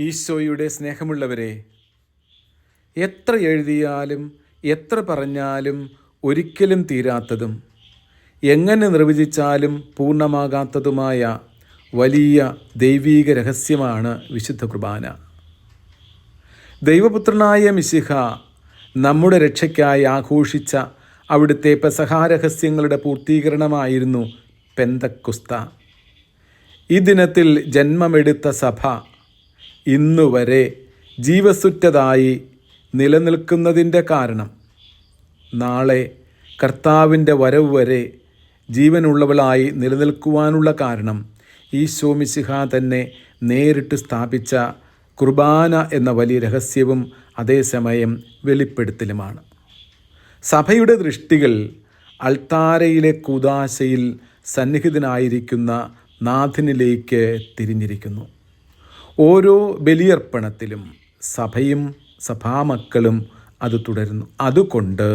ഈശോയുടെ സ്നേഹമുള്ളവരെ എത്ര എഴുതിയാലും എത്ര പറഞ്ഞാലും ഒരിക്കലും തീരാത്തതും എങ്ങനെ നിർവചിച്ചാലും പൂർണമാകാത്തതുമായ വലിയ ദൈവീക രഹസ്യമാണ് വിശുദ്ധ കുർബാന. ദൈവപുത്രനായ മിശിഹ നമ്മുടെ രക്ഷയ്ക്കായി ആഘോഷിച്ച അവിടുത്തെ പെസഹാരഹസ്യങ്ങളുടെ പൂർത്തീകരണമായിരുന്നു പെന്തക്കുസ്ത. ഈ ദിനത്തിൽ ജന്മമെടുത്ത സഭ ഇന്നുവരെ ജീവസുറ്റതായി നിലനിൽക്കുന്നതിന്റെ കാരണം. നാളെ കർത്താവിന്റെ വരവ് വരെ ജീവനുള്ളവളായി നിലനിൽക്കുവാനുള്ള കാരണം ഈശോ മിശിഹ തന്നെ നേരിട്ട് സ്ഥാപിച്ച കുർബാന എന്ന വലിയ രഹസ്യവും അതേസമയം വെളിപ്പെടുത്തലുമാണ്. സഭയുടെ ദൃഷ്ടികൾ അൾത്താരയിലെ കൂതാശയിൽ സന്നിഹിതനായിരിക്കുന്ന നാഥനിലേക്ക് തിരിഞ്ഞിരിക്കുന്നു. ഓരോ ബലിയർപ്പണത്തിലും സഭയും സഭാമക്കളും അത് തുടരുന്നു. അതുകൊണ്ട്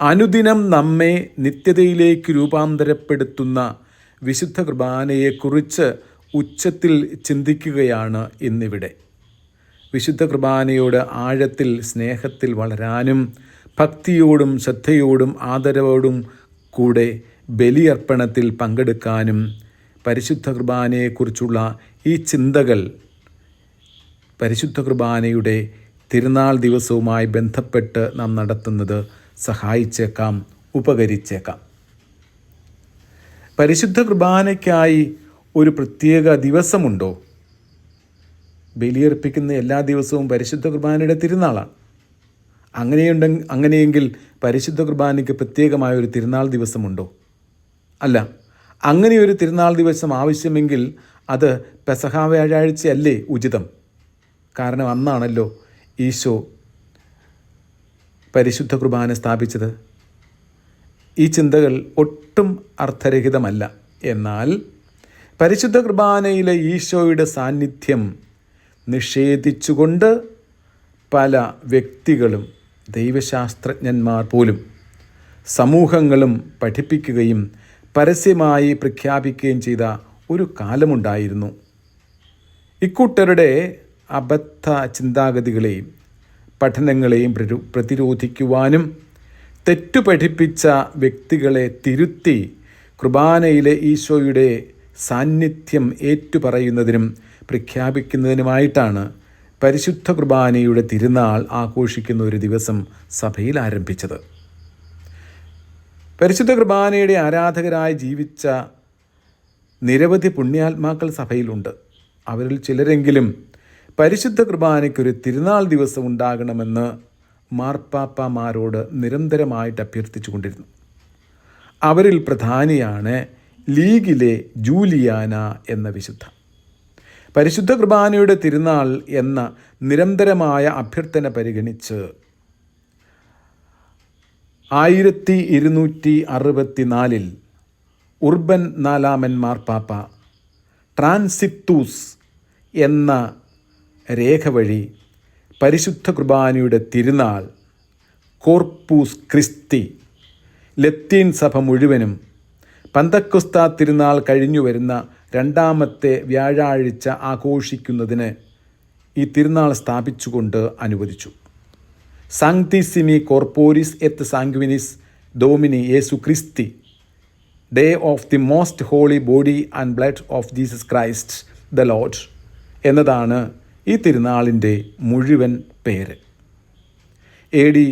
അനുദിനം നമ്മെ നിത്യതയിലേക്ക് രൂപാന്തരപ്പെടുത്തുന്ന വിശുദ്ധ കുർബാനയെക്കുറിച്ച് ഉച്ചത്തിൽ ചിന്തിക്കുകയാണ് ഇന്നിവിടെ. വിശുദ്ധ കുർബാനയോട് ആഴത്തിൽ സ്നേഹത്തിൽ വളരാനും ഭക്തിയോടും ശ്രദ്ധയോടും ആദരവോടും കൂടെ ബലിയർപ്പണത്തിൽ പങ്കെടുക്കാനും പരിശുദ്ധ കുർബാനയെക്കുറിച്ചുള്ള ഈ ചിന്തകൾ പരിശുദ്ധ കുർബാനയുടെ തിരുനാൾ ദിവസവുമായി ബന്ധപ്പെട്ട് നാം നടത്തുന്നത് സഹായിച്ചേക്കാം ഉപകരിച്ചേക്കാം. പരിശുദ്ധ കുർബാനയ്ക്കായി ഒരു പ്രത്യേക ദിവസമുണ്ടോ? ബലിയർപ്പിക്കുന്ന എല്ലാ ദിവസവും പരിശുദ്ധ കുർബാനയുടെ തിരുനാളാണ്. അങ്ങനെയുണ്ടെ അങ്ങനെയെങ്കിൽ പരിശുദ്ധ കുർബാനയ്ക്ക് പ്രത്യേകമായ ഒരു തിരുനാൾ ദിവസമുണ്ടോ? അല്ല. അങ്ങനെ ഒരു തിരുനാൾ ദിവസം ആവശ്യമെങ്കിൽ അത് പെസഹ വ്യാഴാഴ്ചയല്ലേ ഉചിതം? കാരണം അന്നാണല്ലോ ഈശോ പരിശുദ്ധ കുർബാന സ്ഥാപിച്ചത്. ഈ ചിന്തകൾ ഒട്ടും അർത്ഥരഹിതമല്ല. എന്നാൽ പരിശുദ്ധ കുർബാനയിലെ ഈശോയുടെ സാന്നിധ്യം നിഷേധിച്ചുകൊണ്ട് പല വ്യക്തികളും ദൈവശാസ്ത്രജ്ഞന്മാർ പോലും സമൂഹങ്ങളും പഠിപ്പിക്കുകയും പരസ്യമായി പ്രഖ്യാപിക്കുകയും ചെയ്ത ഒരു കാലമുണ്ടായിരുന്നു. ഇക്കൂട്ടരുടെ അബദ്ധ ചിന്താഗതികളെയും പഠനങ്ങളെയും പ്രതിരോധിക്കുവാനും തെറ്റു പഠിപ്പിച്ച വ്യക്തികളെ തിരുത്തി കുർബാനയിലെ ഈശോയുടെ സാന്നിധ്യം ഏറ്റുപറയുന്നതിനും പ്രഖ്യാപിക്കുന്നതിനുമായിട്ടാണ് പരിശുദ്ധ കുർബാനയുടെ തിരുനാൾ ആഘോഷിക്കുന്ന ഒരു ദിവസം സഭയിൽ ആരംഭിച്ചത്. പരിശുദ്ധ കുർബാനയുടെ ആരാധകരായി ജീവിച്ച നിരവധി പുണ്യാത്മാക്കൾ സഭയിലുണ്ട്. അവരിൽ ചിലരെങ്കിലും പരിശുദ്ധ കുർബാനയ്ക്കൊരു തിരുനാൾ ദിവസം ഉണ്ടാകണമെന്ന് മാർപ്പാപ്പമാരോട് നിരന്തരമായിട്ട് അഭ്യർത്ഥിച്ചു കൊണ്ടിരുന്നു അവരിൽ പ്രധാനിയാണ് ലീഗിലെ ജൂലിയാന എന്ന വിശുദ്ധ. പരിശുദ്ധ കുർബാനയുടെ തിരുനാൾ എന്ന നിരന്തരമായ അഭ്യർത്ഥന പരിഗണിച്ച് ആയിരത്തി ഇരുന്നൂറ്റി അറുപത്തി നാലിൽ ഉർബൻ നാലാമൻ മാർപ്പാപ്പ ട്രാൻസിത്തൂസ് എന്ന രേഖ വഴി പരിശുദ്ധ കുർബാനയുടെ തിരുനാൾ കോർപ്പൂസ് ക്രിസ്തി ലത്തീൻ സഭ മുഴുവനും പന്തക്കുസ്ത തിരുനാൾ കഴിഞ്ഞു വരുന്ന രണ്ടാമത്തെ വ്യാഴാഴ്ച ആഘോഷിക്കുന്നതിന് ഈ തിരുനാൾ സ്ഥാപിച്ചുകൊണ്ട് അനുവദിച്ചു. സാങ്തിസിമി കോർപ്പോരിസ് എത്ത് സാങ്ക്വിനിസ് ഡോമിനി യേസു ക്രിസ്തി. Day of the most holy body and blood of Jesus Christ the lord എന്നതാണ് ഈ തിരുനാളിന്റെ മുഴുവൻ പേര്. എ ഡി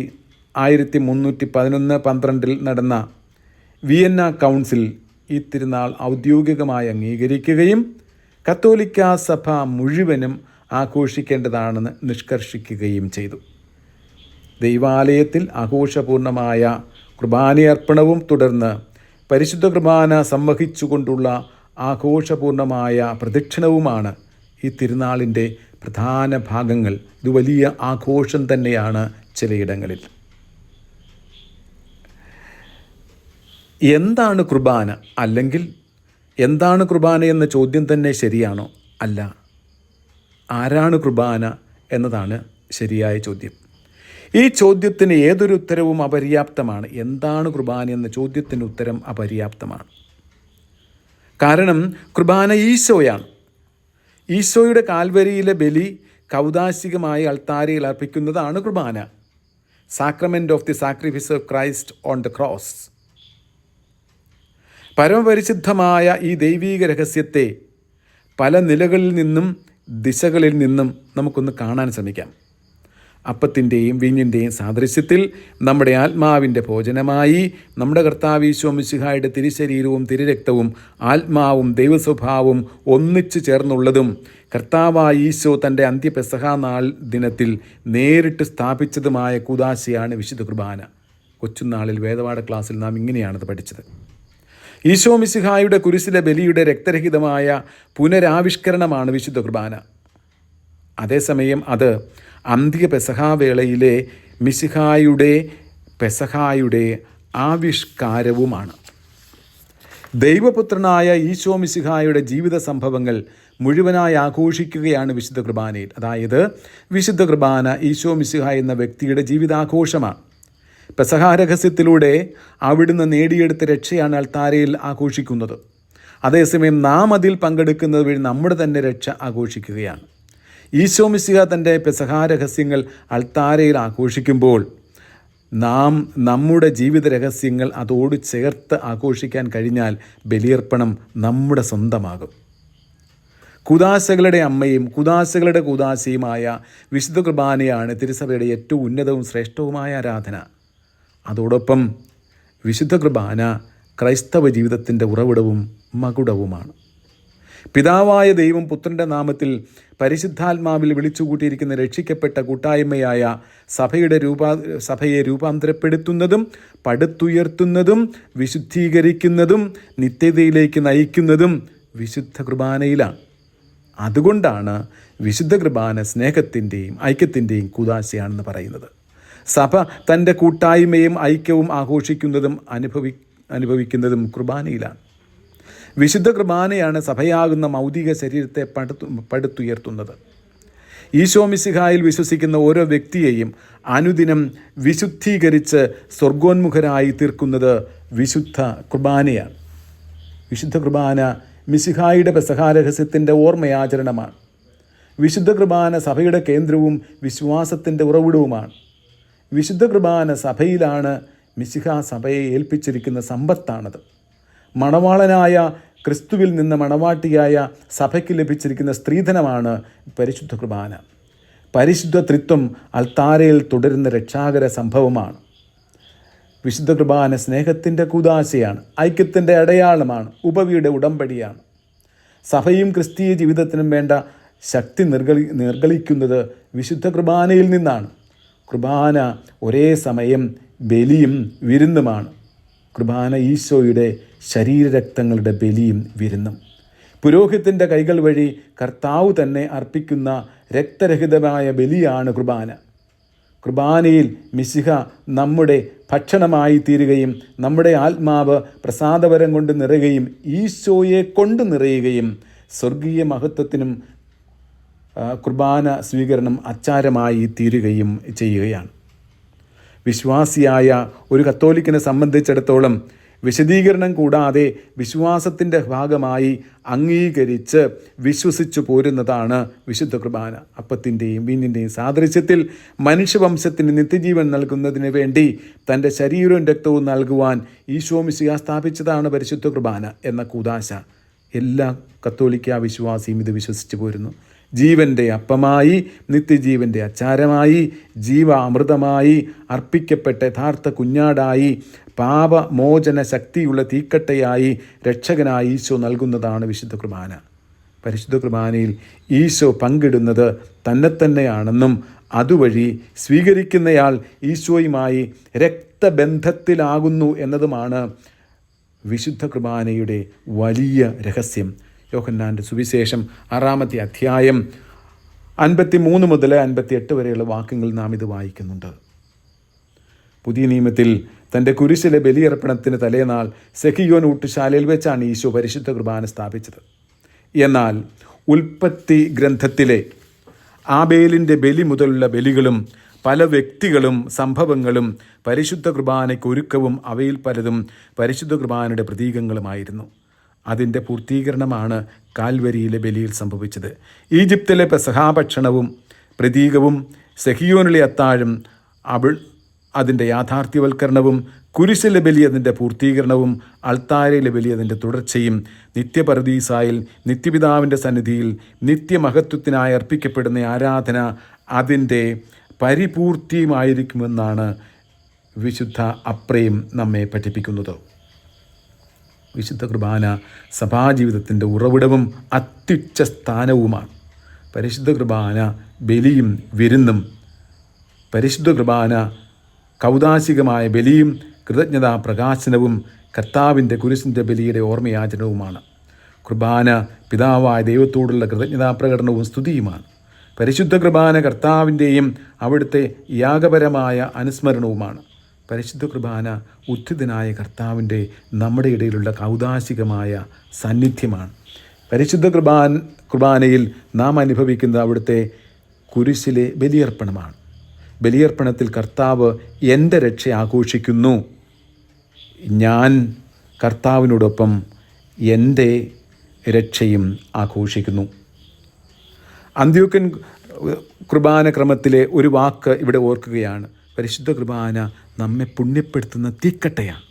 ആയിരത്തി മുന്നൂറ്റി പതിനൊന്ന് പന്ത്രണ്ടിൽ നടന്ന വിയന്ന കൗൺസിൽ ഈ തിരുനാൾ ഔദ്യോഗികമായി അംഗീകരിക്കുകയും കത്തോലിക്ക സഭ മുഴുവനും ആഘോഷിക്കേണ്ടതാണെന്ന് നിഷ്കർഷിക്കുകയും ചെയ്തു. ദൈവാലയത്തിൽ ആഘോഷപൂർണമായ കുർബാനയർപ്പണവും തുടർന്ന് പരിശുദ്ധ കുർബാന സംവഹിച്ചുകൊണ്ടുള്ള ആഘോഷപൂർണമായ പ്രദക്ഷിണവുമാണ് ഈ തിരുനാളിന്റെ പ്രധാന ഭാഗങ്ങൾ. ഇത് വലിയ ആഘോഷം തന്നെയാണ് ചിലയിടങ്ങളിൽ. എന്താണ് കുർബാന? അല്ലെങ്കിൽ എന്താണ് കുർബാന എന്ന ചോദ്യം തന്നെ ശരിയാണോ? അല്ല. ആരാണ് കുർബാന എന്നതാണ് ശരിയായ ചോദ്യം. ഈ ചോദ്യത്തിന് ഏതൊരു ഉത്തരവും അപര്യാപ്തമാണ്. എന്താണ് കുർബാന എന്ന ചോദ്യത്തിന് ഉത്തരം അപര്യാപ്തമാണ്. കാരണം കുർബാന ഈശോയാണ്. ഈശോയുടെ കാൽവരിയിലെ ബലി കൗതാശികമായി അൾത്താരയിൽ അർപ്പിക്കുന്നതാണ് കുർബാന. Sacrament of the sacrifice of Christ on the cross പരമപരിശുദ്ധമായ ഈ ദൈവീക രഹസ്യത്തെ പല നിലകളിൽ നിന്നും ദിശകളിൽ നിന്നും നമുക്കൊന്ന് കാണാൻ ശ്രമിക്കാം. അപ്പത്തിന്റെയും വീഞ്ഞിന്റെയും സാദൃശ്യത്തിൽ നമ്മുടെ ആത്മാവിന്റെ ഭോജനമായി. നമ്മുടെ കർത്താവീശോ മിശിഹായുടെ തിരുശരീരവും തിരുരക്തവും ആത്മാവും ദൈവസ്വഭാവവും ഒന്നിച്ചു ചേർന്നുള്ളതും കർത്താവായ ഈശോ തന്റെ അന്ത്യപെസഹ നാൾ ദിനത്തിൽ നേരിട്ട് സ്ഥാപിച്ചതുമായ കുദാശയാണ് വിശുദ്ധ കുർബാന. കൊച്ചുനാളിൽ വേദപാഠ ക്ലാസ്സിൽ നാം ഇങ്ങനെയാണത് പഠിച്ചത്. ഈശോ മിശിഹായുടെ കുരിശിലെ ബലിയുടെ രക്തരഹിതമായ പുനരാവിഷ്കരണമാണ് വിശുദ്ധ കുർബാന. അതേസമയം അത് അന്ത്യ പെസഹാവേളയിലെ മിശിഹായുടെ പെസഹായുടെ ആവിഷ്കാരവുമാണ്. ദൈവപുത്രനായ ഈശോ മിശിഹായുടെ ജീവിത സംഭവങ്ങൾ മുഴുവനായി ആഘോഷിക്കുകയാണ് വിശുദ്ധ കുർബാനയിൽ. അതായത് വിശുദ്ധ കുർബാന ഈശോ മിശിഹ എന്ന വ്യക്തിയുടെ ജീവിതാഘോഷമാണ്. പെസഹാരഹസ്യത്തിലൂടെ അവിടുന്ന് നേടിയെടുത്ത രക്ഷയാണ് അൾത്താരയിൽ ആഘോഷിക്കുന്നത്. അതേസമയം നാം അതിൽ പങ്കെടുക്കുന്നത് വഴി നമ്മുടെ തന്നെ രക്ഷ ആഘോഷിക്കുകയാണ്. ഈശോ മിശിഹ തന്റെ പെസഹാരഹസ്യങ്ങൾ അൾത്താരയിൽ ആഘോഷിക്കുമ്പോൾ നാം നമ്മുടെ ജീവിത രഹസ്യങ്ങൾ അതോട് ചേർത്ത് ആഘോഷിക്കാൻ കഴിഞ്ഞാൽ ബലിയർപ്പണം നമ്മുടെ സ്വന്തമാകും. കുദാശകളുടെ അമ്മയും കുദാശകളുടെ കുദാശയുമായ വിശുദ്ധ കുർബാനയാണ് തിരുസഭയുടെ ഏറ്റവും ഉന്നതവും ശ്രേഷ്ഠവുമായ ആരാധന. അതോടൊപ്പം വിശുദ്ധ കുർബാന ക്രൈസ്തവ ജീവിതത്തിന്റെ ഉറവിടവും മകുടവുമാണ്. പിതാവായ ദൈവം പുത്രന്റെ നാമത്തിൽ പരിശുദ്ധാത്മാവിൽ വിളിച്ചുകൂട്ടിയിരിക്കുന്ന രക്ഷിക്കപ്പെട്ട കൂട്ടായ്മയായ സഭയുടെ രൂപാ സഭയെ രൂപാന്തരപ്പെടുത്തുന്നതും പടുത്തുയർത്തുന്നതും വിശുദ്ധീകരിക്കുന്നതും നിത്യതയിലേക്ക് നയിക്കുന്നതും വിശുദ്ധ കുർബാനയിലാണ്. അതുകൊണ്ടാണ് വിശുദ്ധ കുർബാന സ്നേഹത്തിന്റെയും ഐക്യത്തിന്റെയും കുദാശയാണെന്ന് പറയുന്നത്. സഭ തന്റെ കൂട്ടായ്മയും ഐക്യവും ആഘോഷിക്കുന്നതും അനുഭവി അനുഭവിക്കുന്നതും കുർബാനയിലാണ്. വിശുദ്ധ കുർബാനയാണ് സഭയാകുന്ന മൗതിക ശരീരത്തെ പടുത്തു പടുത്തുയർത്തുന്നത്. ഈശോ മിസിഹായിൽ വിശ്വസിക്കുന്ന ഓരോ വ്യക്തിയെയും അനുദിനം വിശുദ്ധീകരിച്ച് സ്വർഗോന്മുഖരായി തീർക്കുന്നത് വിശുദ്ധ കുർബാനയാണ്. വിശുദ്ധ കുർബാന മിശിഹായുടെ പെസഹാരഹസ്യത്തിന്റെ ഓർമ്മയാചരണമാണ്. വിശുദ്ധ കുർബാന സഭയുടെ കേന്ദ്രവും വിശ്വാസത്തിന്റെ ഉറവിടവുമാണ്. വിശുദ്ധ കുർബാന സഭയിലാണ് മിസിഹ സഭയെ ഏൽപ്പിച്ചിരിക്കുന്ന സമ്പത്താണത്. മണവാളനായ ക്രിസ്തുവിൽ നിന്ന് മണവാട്ടിയായ സഭയ്ക്ക് ലഭിച്ചിരിക്കുന്ന സ്ത്രീധനമാണ് പരിശുദ്ധ കുർബാന. പരിശുദ്ധ ത്രിത്വം അൽത്താരയിൽ തുടരുന്ന രക്ഷാകര സംഭവമാണ്. വിശുദ്ധ കുർബാന സ്നേഹത്തിന്റെ കൂതാശയാണ് ഐക്യത്തിന്റെ അടയാളമാണ് ഉപവിയുടെ ഉടമ്പടിയാണ്. സഭയും ക്രിസ്തീയ ജീവിതത്തിനും വേണ്ട ശക്തി നിർഗളി നിർഗളിക്കുന്നത് വിശുദ്ധ കുർബാനയിൽ നിന്നാണ്. കുർബാന ഒരേ സമയം ബലിയും വിരുന്നുമാണ്. കുർബാന ഈശോയുടെ ശരീരരക്തങ്ങളുടെ ബലിയും വിരുന്നും. പുരോഹിതന്റെ കൈകൾ വഴി കർത്താവ് തന്നെ അർപ്പിക്കുന്ന രക്തരഹിതമായ ബലിയാണ് കുർബാന. കുർബാനയിൽ മിശിഹ നമ്മുടെ ഭക്ഷണമായി തീരുകയും നമ്മുടെ ആത്മാവ് പ്രസാദപരം കൊണ്ട് നിറയുകയും ഈശോയെ കൊണ്ട് നിറയുകയും സ്വർഗീയ മഹത്വത്തിനും കുർബാന സ്വീകരണം അച്ചാരമായി തീരുകയും ചെയ്യുകയാണ്. വിശ്വാസിയായ ഒരു കത്തോലിക്കനെ സംബന്ധിച്ചിടത്തോളം വിശദീകരണം കൂടാതെ വിശ്വാസത്തിന്റെ ഭാഗമായി അംഗീകരിച്ച് വിശ്വസിച്ചു പോരുന്നതാണ് വിശുദ്ധ കുർബാന. അപ്പത്തിന്റെയും വീഞ്ഞിന്റെയും സാദൃശ്യത്തിൽ മനുഷ്യവംശത്തിന് നിത്യജീവൻ നൽകുന്നതിന് വേണ്ടി തന്റെ ശരീരവും രക്തവും നൽകുവാൻ ഈശോ മിശിഹ സ്ഥാപിച്ചതാണ് പരിശുദ്ധ കുർബാന എന്ന കൂതാശ എല്ലാ കത്തോലിക്ക വിശ്വാസിയും ഇത് വിശ്വസിച്ചു പോരുന്നു. ജീവന്റെ അപ്പമായി നിത്യജീവന്റെ അച്ചാരമായി ജീവാമൃതമായി അർപ്പിക്കപ്പെട്ട യഥാർത്ഥ കുഞ്ഞാടായി പാപമോചന ശക്തിയുള്ള തീക്കട്ടയായി രക്ഷകനായി ഈശോ നൽകുന്നതാണ് വിശുദ്ധ കുർബാന. പരിശുദ്ധ കുർബാനയിൽ ഈശോ പങ്കിടുന്നത് തന്നെ തന്നെയാണെന്നും അതുവഴി സ്വീകരിക്കുന്നയാൾ ഈശോയുമായി രക്തബന്ധത്തിലാകുന്നു എന്നതുമാണ് വിശുദ്ധ കുർബാനയുടെ വലിയ രഹസ്യം. യോഹന്നാന്റെ സുവിശേഷം ആറാമത്തെ അധ്യായം അൻപത്തി മൂന്ന് മുതൽ അൻപത്തി എട്ട് വരെയുള്ള വാക്യങ്ങൾ നാം ഇത് വായിക്കുന്നുണ്ട്. പുതിയ നിയമത്തിൽ തന്റെ കുരിശിലെ ബലിയർപ്പണത്തിന് തലേനാൾ സെഹിയോൻ ഊട്ടുശാലയിൽ വെച്ചാണ് ഈശോ പരിശുദ്ധ കുർബാന സ്ഥാപിച്ചത്. എന്നാൽ ഉൽപ്പത്തി ഗ്രന്ഥത്തിലെ ആബേലിന്റെ ബലി മുതലുള്ള ബലികളും പല വ്യക്തികളും സംഭവങ്ങളും പരിശുദ്ധ കുർബാനയ്ക്ക് ഒരുക്കവും അവയിൽ പലതും പരിശുദ്ധ കുർബാനയുടെ പ്രതീകങ്ങളുമായിരുന്നു. അതിന്റെ പൂർത്തീകരണമാണ് കാൽവരിയിലെ ബലിയിൽ സംഭവിച്ചത്. ഈജിപ്തിലെ പെസഹാഭക്ഷണവും പ്രതീകവും സെഹിയോനിലെ അത്താഴം അവൾ അതിന്റെ യാഥാർത്ഥ്യവൽക്കരണവും കുരിശിലെ ബലി അതിന്റെ പൂർത്തീകരണവും അൾത്താരയിലെ ബലി അതിന്റെ തുടർച്ചയും നിത്യപരദീസായിൽ നിത്യപിതാവിന്റെ സന്നിധിയിൽ നിത്യമഹത്വത്തിനായി അർപ്പിക്കപ്പെടുന്ന ആരാധന അതിന്റെ പരിപൂർത്തിയുമായിരിക്കുമെന്നാണ് വിശുദ്ധ അപ്രയും നമ്മെ പഠിപ്പിക്കുന്നത്. വിശുദ്ധ കുർബാന സഭാജീവിതത്തിന്റെ ഉറവിടവും അത്യുച്ച സ്ഥാനവുമാണ്. പരിശുദ്ധ കുർബാന ബലിയും വിരുന്നും പരിശുദ്ധ കുർബാന കൗതാശികമായ ബലിയും കൃതജ്ഞതാ പ്രകാശനവും കർത്താവിന്റെ കുരിശിന്റെ ബലിയുടെ ഓർമ്മയാചരണവുമാണ്. കുർബാന പിതാവായ ദൈവത്തോടുള്ള കൃതജ്ഞതാ പ്രകടനവും സ്തുതിയുമാണ്. പരിശുദ്ധ കുർബാന കർത്താവിന്റെയും അവിടുത്തെ യാഗപരമായ അനുസ്മരണവുമാണ്. പരിശുദ്ധ കുർബാന ഉദ്ധിതനായ കർത്താവിന്റെ നമ്മുടെ ഇടയിലുള്ള കൗതാശികമായ സാന്നിധ്യമാണ്. പരിശുദ്ധ കുർബാൻ കുർബാനയിൽ നാം അനുഭവിക്കുന്ന അവിടുത്തെ കുരിശിലെ ബലിയർപ്പണമാണ്. ബലിയർപ്പണത്തിൽ കർത്താവ് എന്റെ രക്ഷ ആഘോഷിക്കുന്നു. ഞാൻ കർത്താവിനോടൊപ്പം എന്റെ രക്ഷയും ആഘോഷിക്കുന്നു. അന്ത്യോക്കൻ കുർബാന ക്രമത്തിലെ ഒരു വാക്ക് ഇവിടെ ഓർക്കുകയാണ്. പരിശുദ്ധ കുർബാന നമ്മെ പുണ്യപ്പെടുത്തുന്ന തീക്കട്ടയാണ്.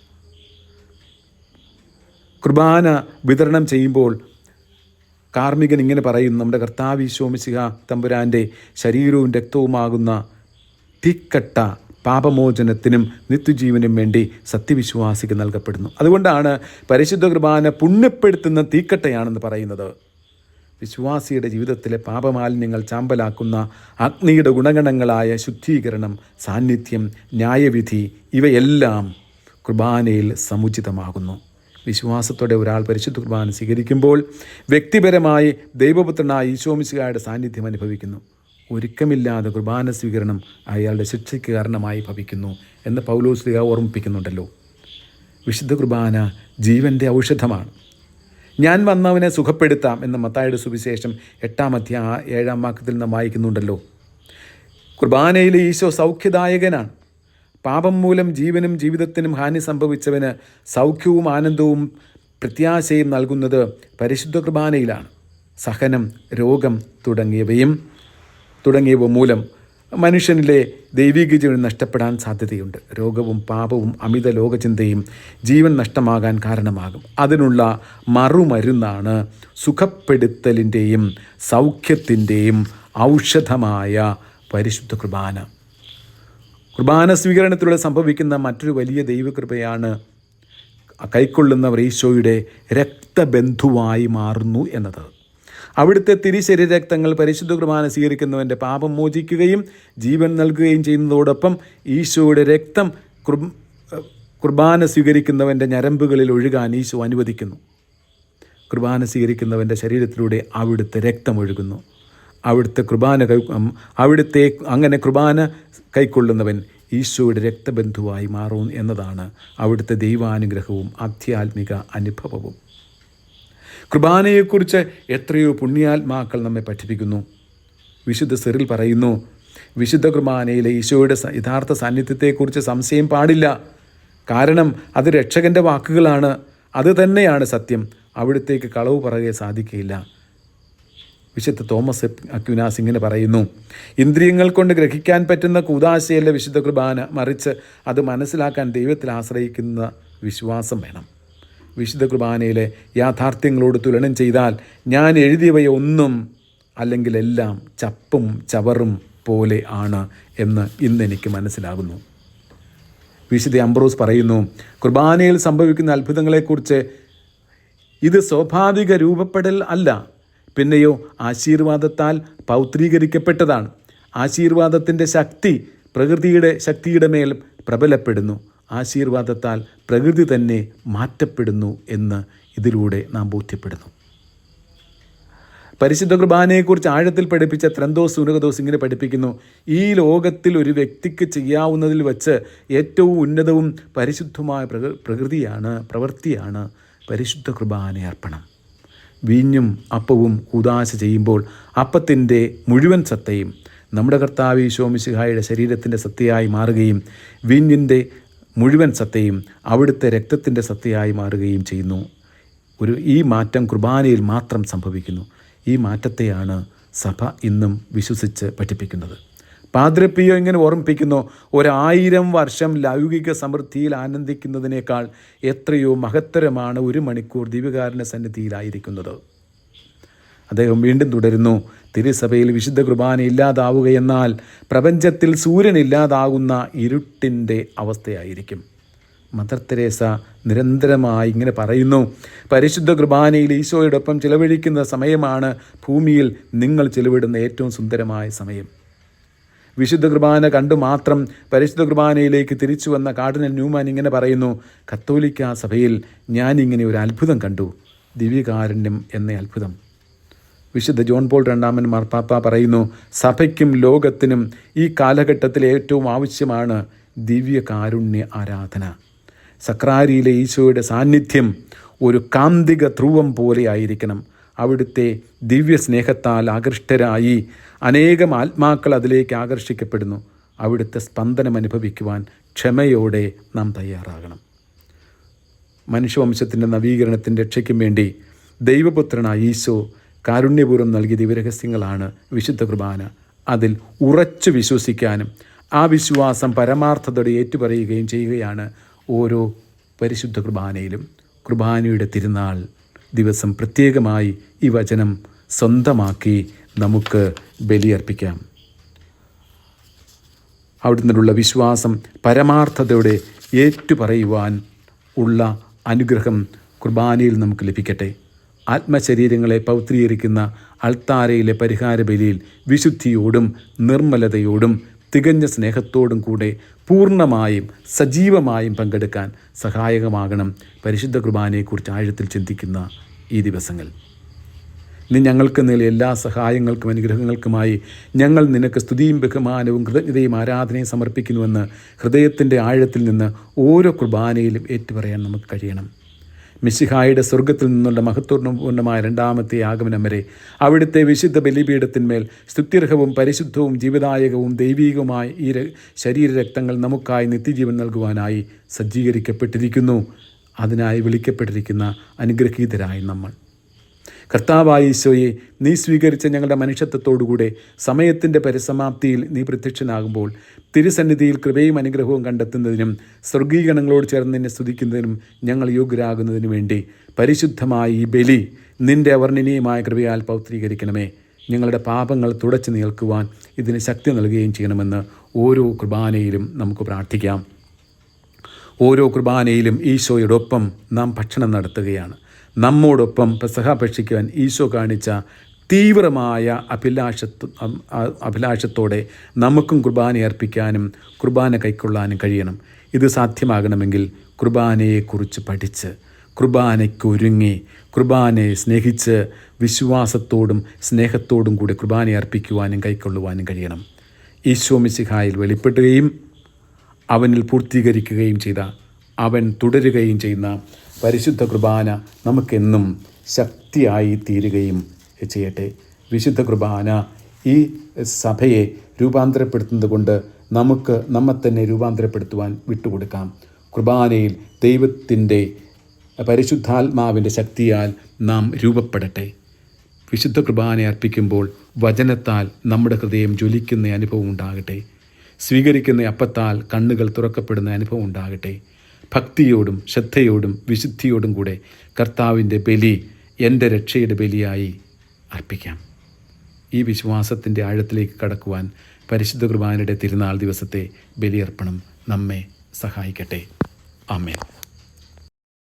കുർബാന വിതരണം ചെയ്യുമ്പോൾ കാർമ്മികൻ ഇങ്ങനെ പറയുന്നു നമ്മുടെ കർത്താവ് ഈശോമിശിക തമ്പുരാന്റെ ശരീരവും രക്തവുമാകുന്ന തീക്കട്ട പാപമോചനത്തിനും നിത്യജീവനും വേണ്ടി സത്യവിശ്വാസിക്ക് നൽകപ്പെടുന്നു. അതുകൊണ്ടാണ് പരിശുദ്ധ കുർബാന പുണ്യപ്പെടുത്തുന്ന തീക്കട്ടയാണെന്ന് പറയുന്നത്. വിശ്വാസിയുടെ ജീവിതത്തിലെ പാപമാലിന്യങ്ങൾ ചാമ്പലാക്കുന്ന അഗ്നിയുടെ ഗുണഗണങ്ങളായ ശുദ്ധീകരണം സാന്നിധ്യം ന്യായവിധി ഇവയെല്ലാം കുർബാനയിൽ സമുചിതമാകുന്നു. വിശ്വാസത്തോടെ ഒരാൾ പരിശുദ്ധ കുർബാന സ്വീകരിക്കുമ്പോൾ വ്യക്തിപരമായി ദൈവപുത്രനായ ഈശോമിശികായുടെ സാന്നിധ്യം അനുഭവിക്കുന്നു. ഒരുക്കമില്ലാതെ കുർബാന സ്വീകരണം അയാളുടെ ശിക്ഷയ്ക്ക് കാരണമായി ഭവിക്കുന്നു എന്ന് പൗലോസ്ലിക ഓർമ്മിപ്പിക്കുന്നുണ്ടല്ലോ. വിശുദ്ധ കുർബാന ജീവന്റെ ഔഷധമാണ്. ഞാൻ വന്നവനെ സുഖപ്പെടുത്താം എന്ന മത്തായുടെ സുവിശേഷം എട്ടാം അധ്യായ ഏഴാം വാക്യത്തിൽ നിന്ന് വായിക്കുന്നുണ്ടല്ലോ. കുർബാനയിൽ ഈശോ സൗഖ്യദായകനാണ്. പാപം മൂലം ജീവനും ജീവിതത്തിനും ഹാനി സംഭവിച്ചവന് സൗഖ്യവും ആനന്ദവും പ്രത്യാശയും നൽകുന്നത് പരിശുദ്ധ കുർബാനയിലാണ്. സഹനം രോഗം തുടങ്ങിയവയും തുടങ്ങിയവ മൂലം മനുഷ്യനിലെ ദൈവിക ജീവൻ നഷ്ടപ്പെടാൻ സാധ്യതയുണ്ട്. രോഗവും പാപവും അമിത ലോകചിന്തയും ജീവൻ നഷ്ടമാകാൻ കാരണമാകും. അതിനുള്ള മറുമരുന്നാണ് സുഖപ്പെടുത്തലിന്റെയും സൗഖ്യത്തിന്റെയും ഔഷധമായ പരിശുദ്ധ കുർബാന. കുർബാന സ്വീകരണത്തിലൂടെ സംഭവിക്കുന്ന മറ്റൊരു വലിയ ദൈവകൃപയാണ് കൈക്കൊള്ളുന്നവർ ഈശോയുടെ രക്തബന്ധുവായി മാറുന്നു എന്നത്. അവിടുത്തെ തിരിശരീരക്തങ്ങൾ പരിശുദ്ധ കുർബാന സ്വീകരിക്കുന്നവന്റെ പാപം മോചിക്കുകയും ജീവൻ നൽകുകയും ചെയ്യുന്നതോടൊപ്പം ഈശോയുടെ രക്തം കുർബാന സ്വീകരിക്കുന്നവന്റെ ഞരമ്പുകളിൽ ഒഴുകാൻ ഈശോ അനുവദിക്കുന്നു. കുർബാന സ്വീകരിക്കുന്നവന്റെ ശരീരത്തിലൂടെ അവിടുത്തെ രക്തം ഒഴുകുന്നു. അവിടുത്തെ കുർബാന കൈ അവിടുത്തെ അങ്ങനെ കുർബാന കൈക്കൊള്ളുന്നവൻ ഈശോയുടെ രക്തബന്ധുവായി മാറും എന്നതാണ് അവിടുത്തെ ദൈവാനുഗ്രഹവും ആധ്യാത്മിക അനുഭവവും. കുർബാനയെക്കുറിച്ച് എത്രയോ പുണ്യാത്മാക്കൾ നമ്മെ പഠിപ്പിക്കുന്നു. വിശുദ്ധ സെറിൽ പറയുന്നു വിശുദ്ധ കുർബാനയിലെ ഈശോയുടെ യഥാർത്ഥ സാന്നിധ്യത്തെക്കുറിച്ച് സംശയം പാടില്ല. കാരണം അത് രക്ഷകന്റെ വാക്കുകളാണ്. അത് തന്നെയാണ് സത്യം. അവിടത്തേക്ക് കളവ് പറയുക സാധിക്കില്ല വിശുദ്ധ തോമസ് അക്യുനാസ് ഇങ്ങനെ പറയുന്നു ഇന്ദ്രിയങ്ങൾ കൊണ്ട് ഗ്രഹിക്കാൻ പറ്റുന്ന കൂതാശയല്ല വിശുദ്ധ കുർബാന. മറിച്ച് അത് മനസ്സിലാക്കാൻ ദൈവത്തിൽ ആശ്രയിക്കുന്ന വിശ്വാസം വേണം. വിശുദ്ധ കുർബാനയിലെ യാഥാർത്ഥ്യങ്ങളോട് തുലനം ചെയ്താൽ ഞാൻ എഴുതിയവയൊന്നും അല്ലെങ്കിൽ എല്ലാം ചപ്പും ചവറും പോലെ ആണ് എന്ന് ഇന്ന് എനിക്ക് മനസ്സിലാകുന്നു. വിശുദ്ധ അംബ്രോസ് പറയുന്നു കുർബാനയിൽ സംഭവിക്കുന്ന അത്ഭുതങ്ങളെക്കുറിച്ച് ഇത് സ്വാഭാവിക രൂപപ്പെടൽ അല്ല. പിന്നെയോ ആശീർവാദത്താൽ പൗത്രീകരിക്കപ്പെട്ടതാണ്. ആശീർവാദത്തിന്റെ ശക്തി പ്രകൃതിയുടെ ശക്തിയുടെ മേൽ പ്രബലപ്പെടുന്നു. ആശീർവാദത്താൽ പ്രകൃതി തന്നെ മാറ്റപ്പെടുന്നു എന്ന് ഇതിലൂടെ നാം ബോധ്യപ്പെടുന്നു. പരിശുദ്ധ കുർബാനയെക്കുറിച്ച് ആഴത്തിൽ പഠിപ്പിച്ച ത്രന്തോസ് സുനകദോസ് ഇങ്ങനെ പഠിപ്പിക്കുന്നു ഈ ലോകത്തിൽ ഒരു വ്യക്തിക്ക് ചെയ്യാവുന്നതിൽ വച്ച് ഏറ്റവും ഉന്നതവും പരിശുദ്ധമായ പ്രകൃ പ്രകൃതിയാണ് പ്രവൃത്തിയാണ് പരിശുദ്ധ കുർബാന അർപ്പണം. വീഞ്ഞും അപ്പവും കൂതാശ ചെയ്യുമ്പോൾ അപ്പത്തിന്റെ മുഴുവൻ സത്തയും നമ്മുടെ കർത്താവ് ഈശോമിശിഹായുടെ ശരീരത്തിന്റെ സത്തയായി മാറുകയും വീഞ്ഞിന്റെ മുഴുവൻ സത്തയും അവിടുത്തെ രക്തത്തിന്റെ സത്തയായി മാറുകയും ചെയ്യുന്നു. ഒരു ഈ മാറ്റം കുർബാനയിൽ മാത്രം സംഭവിക്കുന്നു. ഈ മാറ്റത്തെയാണ് സഭ ഇന്നും വിശ്വസിച്ച് പഠിപ്പിക്കുന്നത്. പാദ്രപ്പിയോ ഇങ്ങനെ ഓർമ്മിപ്പിക്കുന്നു ഒരായിരം വർഷം ലൗകിക സമൃദ്ധിയിൽ ആനന്ദിക്കുന്നതിനേക്കാൾ എത്രയോ മഹത്തരമാണ് ഒരു മണിക്കൂർ ദീപകാരന്റെ സന്നിധിയിലായിരിക്കുന്നത്. അദ്ദേഹം വീണ്ടും തുടരുന്നു തിരുസഭയിൽ വിശുദ്ധ കുർബാന ഇല്ലാതാവുകയെന്നാൽ പ്രപഞ്ചത്തിൽ സൂര്യൻ ഇല്ലാതാകുന്ന ഇരുട്ടിന്റെ അവസ്ഥയായിരിക്കും. മദർ തെരേസ നിരന്തരമായി ഇങ്ങനെ പറയുന്നു പരിശുദ്ധ കുർബാനയിൽ ഈശോയോടൊപ്പം ചിലവഴിക്കുന്ന സമയമാണ് ഭൂമിയിൽ നിങ്ങൾ ചിലവിടുന്ന ഏറ്റവും സുന്ദരമായ സമയം. വിശുദ്ധ കുർബാന കണ്ടു മാത്രം പരിശുദ്ധ കുർബാനയിലേക്ക് തിരിച്ചു വന്ന കാർഡിനൽ ന്യൂമാൻ ഇങ്ങനെ പറയുന്നു കത്തോലിക്ക സഭയിൽ ഞാനിങ്ങനെ ഒരു അത്ഭുതം കണ്ടു ദിവ്യകാരുണ്യം എന്ന അത്ഭുതം. വിശുദ്ധ ജോൺ പോൾ രണ്ടാമൻ മാർപ്പാപ്പ പറയുന്നു സഭയ്ക്കും ലോകത്തിനും ഈ കാലഘട്ടത്തിൽ ഏറ്റവും ആവശ്യമാണ് ദിവ്യകാരുണ്യ ആരാധന. സക്രാരിയിലെ ഈശോയുടെ സാന്നിധ്യം ഒരു കാന്തിക ധ്രുവം പോലെ ആയിരിക്കണം. അവിടുത്തെ ദിവ്യ സ്നേഹത്താൽ ആകൃഷ്ടരായി അനേകം ആത്മാക്കൾ അതിലേക്ക് ആകർഷിക്കപ്പെടുന്നു. അവിടുത്തെ സ്പന്ദനം അനുഭവിക്കുവാൻ ക്ഷമയോടെ നാം തയ്യാറാകണം. മനുഷ്യവംശത്തിന്റെ നവീകരണത്തിന്റെ രക്ഷയ്ക്കും വേണ്ടി ദൈവപുത്രനായ ഈശോ കാരുണ്യപൂർവം നൽകിയ ദിവ്യരഹസ്യങ്ങളാണ് വിശുദ്ധ കുർബാന. അതിൽ ഉറച്ചു വിശ്വസിക്കാനും ആ വിശ്വാസം പരമാർത്ഥതയോടെ ഏറ്റുപറയുകയും ചെയ്യുകയാണ് ഓരോ പരിശുദ്ധ കുർബാനയിലും. കുർബാനയുടെ തിരുനാൾ ദിവസം പ്രത്യേകമായി ഈ വചനം സ്വന്തമാക്കി നമുക്ക് ബലിയർപ്പിക്കാം. അവിടെ നിന്നുള്ള വിശ്വാസം പരമാർത്ഥതയോടെ ഏറ്റുപറയുവാൻ ഉള്ള അനുഗ്രഹം കുർബാനയിൽ നമുക്ക് ലഭിക്കട്ടെ. ആത്മശരീരങ്ങളെ പൗത്രീകരിക്കുന്ന അൾത്താരയിലെ പരിഹാര ബലിയിൽ വിശുദ്ധിയോടും നിർമ്മലതയോടും തികഞ്ഞ സ്നേഹത്തോടും കൂടെ പൂർണമായും സജീവമായും പങ്കെടുക്കാൻ സഹായകമാകണം പരിശുദ്ധ കുർബാനയെക്കുറിച്ച് ആഴത്തിൽ ചിന്തിക്കുന്ന ഈ ദിവസങ്ങൾ. നീ ഞങ്ങൾക്ക് നൽകിയ എല്ലാ സഹായങ്ങൾക്കും അനുഗ്രഹങ്ങൾക്കുമായി ഞങ്ങൾ നിനക്ക് സ്തുതിയും ബഹുമാനവും കൃതജ്ഞതയും ആരാധനയും സമർപ്പിക്കുന്നുവെന്ന് ഹൃദയത്തിന്റെ ആഴത്തിൽ നിന്ന് ഓരോ കുർബാനയിലും ഏറ്റുപറയാൻ നമുക്ക് കഴിയണം. മിശിഹായുടെ സ്വർഗത്തിൽ നിന്നുള്ള മഹത്വപൂർണമായ രണ്ടാമത്തെ ആഗമനം വരെ അവിടുത്തെ വിശുദ്ധ ബലിപീഠത്തിന്മേൽ സ്തുത്യർഹവും പരിശുദ്ധവും ജീവദായകവും ദൈവീകവുമായ ഈ ശരീരരക്തങ്ങൾ നമുക്കായി നിത്യജീവൻ നൽകുവാനായി സജ്ജീകരിക്കപ്പെട്ടിരിക്കുന്നു. അതിനായി വിളിക്കപ്പെട്ടിരിക്കുന്ന അനുഗ്രഹീതരായി നമ്മൾ. കർത്താവായ ഈശോയെ നീ സ്വീകരിച്ച ഞങ്ങളുടെ മനുഷ്യത്വത്തോടുകൂടെ സമയത്തിന്റെ പരിസമാപ്തിയിൽ നീ പ്രത്യക്ഷനാകുമ്പോൾ തിരുസന്നിധിയിൽ കൃപയും അനുഗ്രഹവും കണ്ടെത്തുന്നതിനും സ്വർഗീകരണങ്ങളോട് ചേർന്ന് നിന്നെ സ്തുതിക്കുന്നതിനും ഞങ്ങൾ യോഗ്യരാകുന്നതിനു വേണ്ടി പരിശുദ്ധമായ ഈ ബലി നിന്റെ അവർണനീയമായ കൃപയാൽ പൗത്രീകരിക്കണമേ ഞങ്ങളുടെ പാപങ്ങൾ തുടച്ചു നിൽക്കുവാൻ ഇതിന് ശക്തി നൽകുകയും ചെയ്യണമെന്ന് ഓരോ കുർബാനയിലും നമുക്ക് പ്രാർത്ഥിക്കാം. ഓരോ കുർബാനയിലും ഈശോയോടൊപ്പം നാം ഭക്ഷണം നടത്തുകയാണ്. നമ്മോടൊപ്പം പെസഹ ഭക്ഷിക്കുവാൻ ഈശോ കാണിച്ച തീവ്രമായ അഭിലാഷത്വ അഭിലാഷത്തോടെ നമുക്കും കുർബാന അർപ്പിക്കാനും കുർബാന കൈക്കൊള്ളാനും കഴിയണം. ഇത് സാധ്യമാകണമെങ്കിൽ കുർബാനയെക്കുറിച്ച് പഠിച്ച് കുർബാനയ്ക്ക് ഒരുങ്ങി കുർബാനയെ സ്നേഹിച്ച് വിശ്വാസത്തോടും സ്നേഹത്തോടും കൂടി കുർബാന അർപ്പിക്കുവാനും കൈക്കൊള്ളുവാനും കഴിയണം. ഈശോ മിശിഹായിൽ വെളിപ്പെടുകയും അവനിൽ പൂർത്തീകരിക്കുകയും ചെയ്ത അവൻ തുടരുകയും ചെയ്യുന്ന പരിശുദ്ധ കുർബാന നമുക്കെന്നും ശക്തിയായി തീരുകയും ചെയ്യട്ടെ. വിശുദ്ധ കുർബാന ഈ സഭയെ രൂപാന്തരപ്പെടുത്തുന്നത് കൊണ്ട് നമുക്ക് നമ്മെ തന്നെ രൂപാന്തരപ്പെടുത്തുവാൻ വിട്ടുകൊടുക്കാം. കുർബാനയിൽ ദൈവത്തിന്റെ പരിശുദ്ധാത്മാവിന്റെ ശക്തിയാൽ നാം രൂപപ്പെടട്ടെ. വിശുദ്ധ കുർബാന അർപ്പിക്കുമ്പോൾ വചനത്താൽ നമ്മുടെ ഹൃദയം ജ്വലിക്കുന്ന അനുഭവം ഉണ്ടാകട്ടെ. സ്വീകരിക്കുന്ന അപ്പത്താൽ കണ്ണുകൾ തുറക്കപ്പെടുന്ന അനുഭവം ഉണ്ടാകട്ടെ. ഭക്തിയോടും ശ്രദ്ധയോടും വിശുദ്ധിയോടും കൂടെ കർത്താവിന്റെ ബലി എന്റെ രക്ഷയുടെ ബലിയായി അർപ്പിക്കാം. ഈ വിശ്വാസത്തിന്റെ ആഴത്തിലേക്ക് കടക്കുവാൻ പരിശുദ്ധ കുർബാനയുടെ തിരുനാൾ ദിവസത്തെ ബലിയർപ്പണം നമ്മെ സഹായിക്കട്ടെ. ആമേൻ.